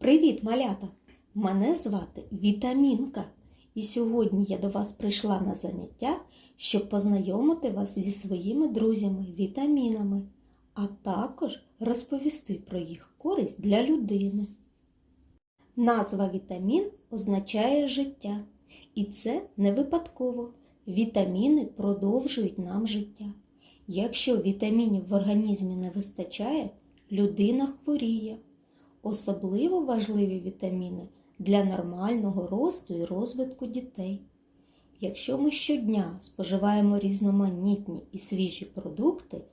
Привіт, малята! Мене звати Вітамінка. І сьогодні я до вас прийшла на заняття, щоб познайомити вас зі своїми друзями вітамінами, а також розповісти про їх користь для людини. Назва вітамін означає життя. І це не випадково. Вітаміни продовжують нам життя. Якщо вітамінів в організмі не вистачає, людина хворіє. Особливо важливі вітаміни для нормального росту і розвитку дітей. Якщо ми щодня споживаємо різноманітні і свіжі продукти,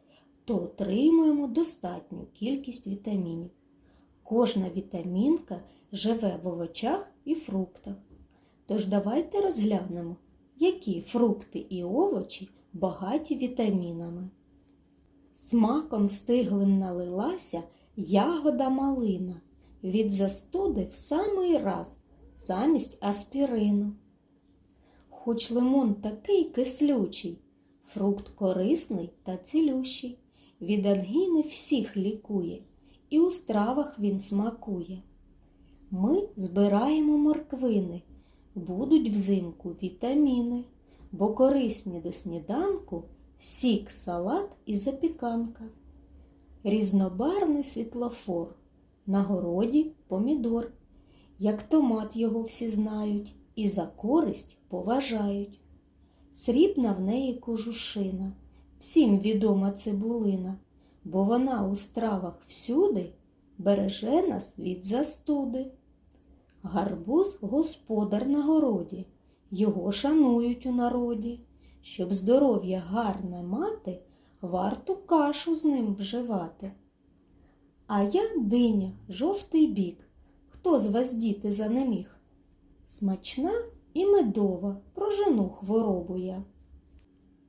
то отримуємо достатню кількість вітамінів. Кожна вітамінка живе в овочах і фруктах. Тож давайте розглянемо, які фрукти і овочі багаті вітамінами. Смаком стиглим налилася ягода малина від застуди в самий раз замість аспірину. Хоч лимон такий кислючий, фрукт корисний та цілющий, від ангіни всіх лікує, і у стравах він смакує. Ми збираємо морквини, будуть взимку вітаміни, бо корисні до сніданку сік, салат і запіканка. Різнобарний світлофор, на городі помідор, як томат його всі знають і за користь поважають. Срібна в неї кожушина, всім відома цибулина, бо вона у стравах всюди береже нас від застуди. Гарбуз господар на городі, його шанують у народі. Щоб здоров'я гарне мати, варто кашу з ним вживати. А я диня, жовтий бік. Хто з вас діти занеміг? Смачна і медова, прожену хворобу я.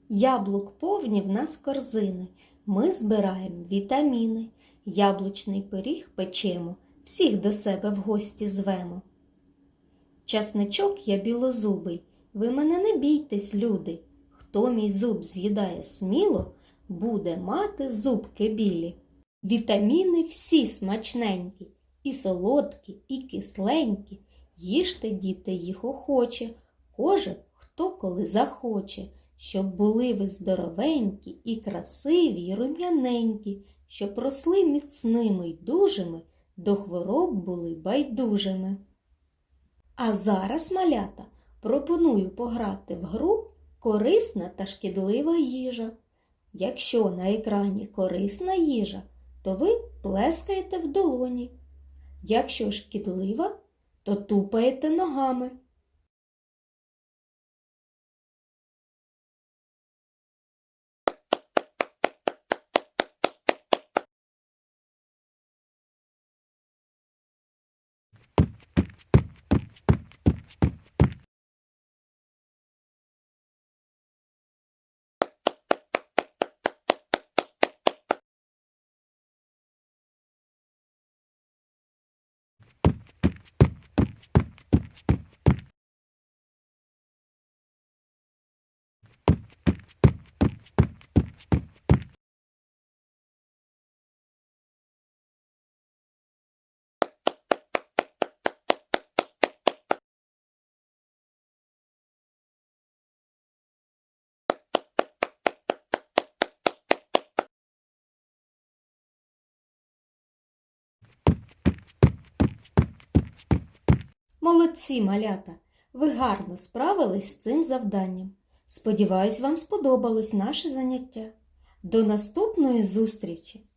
Яблук повні в нас корзини. Ми збираємо вітаміни. Яблучний пиріг печемо, всіх до себе в гості звемо. Часничок я білозубий, ви мене не бійтесь, люди. Хто мій зуб з'їдає сміло, буде мати зубки білі. Вітаміни всі смачненькі, і солодкі, і кисленькі. Їжте, діти, їх охоче, кожен, хто коли захоче, щоб були ви здоровенькі, і красиві, і рум'яненькі, щоб росли міцними й дужими, до хвороб були байдужими. А зараз, малята, пропоную пограти в гру корисна та шкідлива їжа. Якщо на екрані корисна їжа, то ви плескаєте в долоні. Якщо шкідлива, то тупаєте ногами. Молодці, малята! Ви гарно справились з цим завданням. Сподіваюсь, вам сподобалось наше заняття. До наступної зустрічі!